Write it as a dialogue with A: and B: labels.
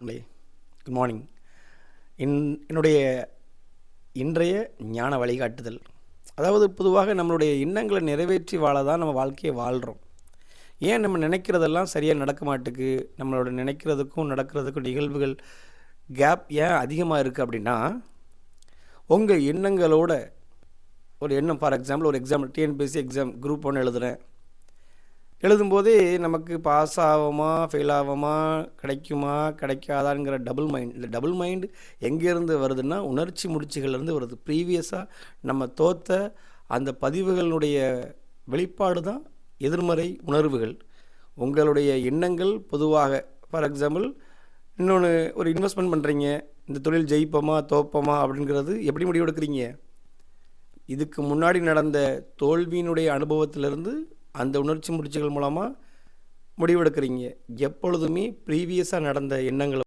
A: Good morning இன் என்னுடைய இன்றைய ஞான வழிகாட்டுதல். அதாவது பொதுவாக நம்மளுடைய எண்ணங்களை நிறைவேற்றி வாழ தான் நம்ம வாழ்க்கையை வாழ்கிறோம் ஏன் நம்ம நினைக்கிறதெல்லாம் சரியாக நடக்க மாட்டுக்கு? நம்மளோட நினைக்கிறதுக்கும் நடக்கிறதுக்கும் நிகழ்வுகள் கேப் ஏன் அதிகமாக இருக்குது அப்படின்னா உங்கள் எண்ணங்களோட ஒரு எண்ணம் ஃபார் எக்ஸாம்பிள் ஒரு எக்ஸாம்பிள் டிஎன்பிஎஸ்சி எக்ஸாம் குரூப் ஒன்று எழுதுகிறேன் எழுதும்போதே நமக்கு பாஸ் ஆகுமா ஃபெயில் ஆகுமா கிடைக்குமா கிடைக்காதாங்கிற டபுள் மைண்ட். இந்த டபுள் மைண்டு எங்கேருந்து வருதுன்னா உணர்ச்சி முடிச்சுகள்லேருந்து வருது. ப்ரீவியஸாக நம்ம தோத்த அந்த பதிவுகளுடைய வெளிப்பாடு தான் எதிர்மறை உணர்வுகள். உங்களுடைய எண்ணங்கள் பொதுவாக ஃபார் எக்ஸாம்பிள் இன்னொன்று ஒரு இன்வெஸ்ட்மெண்ட் பண்ணுறீங்க இந்த தொழில் ஜெயிப்போமா தோப்போமா அப்படிங்கிறது எப்படி முடிவெடுக்கிறீங்க? இதுக்கு முன்னாடி நடந்த தோல்வியினுடைய அனுபவத்திலிருந்து அந்த உணர்ச்சி முடிச்சுகள் மூலமாக முடிவெடுக்கிறீங்க. எப்பொழுதுமே ப்ரீவியஸாக நடந்த எண்ணங்களை